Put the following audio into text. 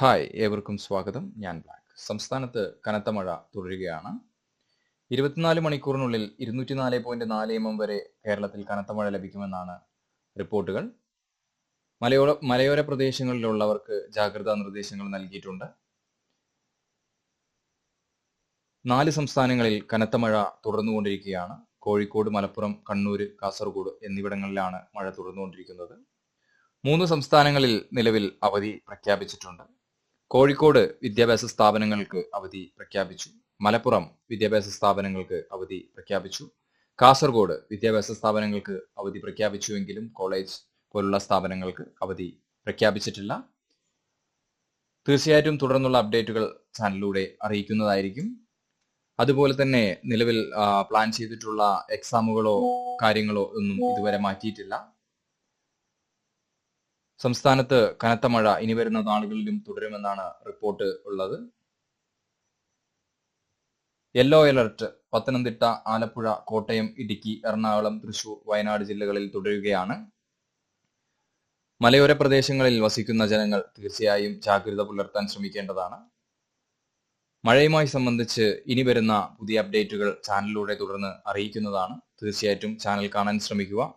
Hi ഏവർക്കും സ്വാഗതം. ഞാൻ ബ്ലാക്ക്. സംസ്ഥാനത്ത് കനത്ത മഴ തുടരുകയാണ്. ഇരുപത്തിനാല് മണിക്കൂറിനുള്ളിൽ ഇരുന്നൂറ്റി നാല് പോയിന്റ് നാല് എം എം വരെ കേരളത്തിൽ കനത്ത മഴ ലഭിക്കുമെന്നാണ് റിപ്പോർട്ടുകൾ. മലയോര മലയോര പ്രദേശങ്ങളിലുള്ളവർക്ക് ജാഗ്രതാ നിർദ്ദേശങ്ങൾ നൽകിയിട്ടുണ്ട്. നാല് സംസ്ഥാനങ്ങളിൽ കനത്ത മഴ തുടർന്നുകൊണ്ടിരിക്കുകയാണ്. കോഴിക്കോട് മലപ്പുറം കണ്ണൂർ കാസർഗോഡ് എന്നിവിടങ്ങളിലാണ് മഴ തുടർന്നുകൊണ്ടിരിക്കുന്നത്. മൂന്ന് സംസ്ഥാനങ്ങളിൽ നിലവിൽ അവധി പ്രഖ്യാപിച്ചിട്ടുണ്ട്. കോഴിക്കോട് വിദ്യാഭ്യാസ സ്ഥാപനങ്ങൾക്ക് അവധി പ്രഖ്യാപിച്ചു. മലപ്പുറം വിദ്യാഭ്യാസ സ്ഥാപനങ്ങൾക്ക് അവധി പ്രഖ്യാപിച്ചു. കാസർഗോഡ് വിദ്യാഭ്യാസ സ്ഥാപനങ്ങൾക്ക് അവധി പ്രഖ്യാപിച്ചുവെങ്കിലും കോളേജ് പോലുള്ള സ്ഥാപനങ്ങൾക്ക് അവധി പ്രഖ്യാപിച്ചിട്ടില്ല. തീർച്ചയായിട്ടും തുടർന്നുള്ള അപ്ഡേറ്റുകൾ ചാനലിലൂടെ അറിയിക്കുന്നതായിരിക്കും. അതുപോലെ തന്നെ നിലവിൽ പ്ലാൻ ചെയ്തിട്ടുള്ള എക്സാമുകളോ കാര്യങ്ങളോ ഒന്നും ഇതുവരെ മാറ്റിയിട്ടില്ല. സംസ്ഥാനത്ത് കനത്ത മഴ ഇനി വരുന്ന നാളുകളിലും തുടരുമെന്നാണ് റിപ്പോർട്ട് ഉള്ളത്. Yellow alert. പത്തനംതിട്ട ആലപ്പുഴ കോട്ടയം ഇടുക്കി എറണാകുളം തൃശൂർ വയനാട് ജില്ലകളിൽ തുടരുകയാണ്. മലയോര പ്രദേശങ്ങളിൽ വസിക്കുന്ന ജനങ്ങൾ തീർച്ചയായും ജാഗ്രത പുലർത്താൻ ശ്രമിക്കേണ്ടതാണ്. മഴയുമായി സംബന്ധിച്ച് ഇനി വരുന്ന പുതിയ അപ്ഡേറ്റുകൾ ചാനലിലൂടെ തുടർന്ന് അറിയിക്കുന്നതാണ്. തീർച്ചയായിട്ടും ചാനൽ കാണാൻ ശ്രമിക്കുക.